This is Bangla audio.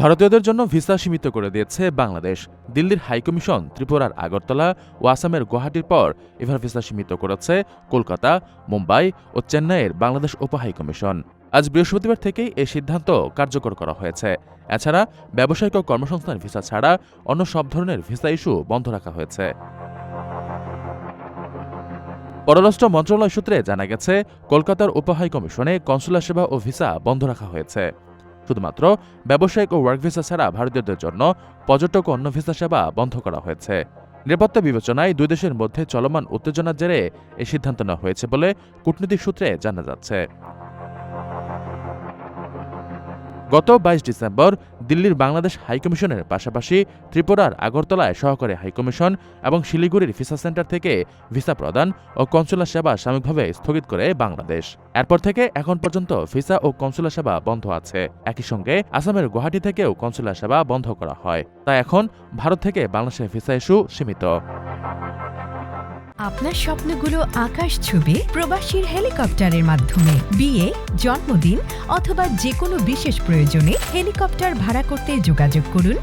ভারতীয়দের জন্য ভিসা সীমিত করে দিয়েছে বাংলাদেশ। দিল্লির হাইকমিশন ত্রিপুরার আগরতলা ও আসামের গুয়াহাটির পর এবার ভিসা সীমিত করেছে কলকাতা, মুম্বাই ও চেন্নাইয়ের বাংলাদেশ উপহাইকমিশন আজ বৃহস্পতিবার থেকেই এই সিদ্ধান্ত কার্যকর করা হয়েছে। এছাড়া ব্যবসায়িক ও কর্মসংস্থান ভিসা ছাড়া অন্য সব ধরনের ভিসা ইস্যু বন্ধ রাখা হয়েছে। পররাষ্ট্র মন্ত্রণালয় সূত্রে জানা গেছে, কলকাতার উপহাই কমিশনে কনসুলার সেবা ও ভিসা বন্ধ রাখা হয়েছে। শুধুমাত্র ব্যবসায়িক ও ওয়ার্ক ভিসা ছাড়া ভারতীয়দের জন্য পর্যটক ও অন্য ভিসা সেবা বন্ধ করা হয়েছে। নিরাপত্তা বিবেচনায় দুই দেশের মধ্যে চলমান উত্তেজনার জেরে এই সিদ্ধান্ত নেওয়া হয়েছে বলে কূটনৈতিক সূত্রে জানা যাচ্ছে। গত বাইশ ডিসেম্বর দিল্লির বাংলাদেশ হাইকমিশনের পাশাপাশি ত্রিপুরার আগরতলায় সহকারী হাইকমিশন এবং শিলিগুড়ির ভিসা সেন্টার থেকে ভিসা প্রদান ও কনসুলার সেবা সাময়িকভাবে স্থগিত করে বাংলাদেশ। এরপর থেকে এখন পর্যন্ত ভিসা ও কনসুলার সেবা বন্ধ আছে। একই সঙ্গে আসামের গুয়াহাটি থেকেও কনসুলার সেবা বন্ধ করা হয়। তাই এখন ভারত থেকে বাংলাদেশের ভিসা ইস্যু সীমিত। আপনার স্বপ্নগুলো আকাশ ছুবে প্রবাসীর হেলিকপ্টারের মাধ্যমে। বিয়ে, জন্মদিন অথবা যে কোনো বিশেষ প্রয়োজনে হেলিকপ্টার ভাড়া করতে যোগাযোগ করুন।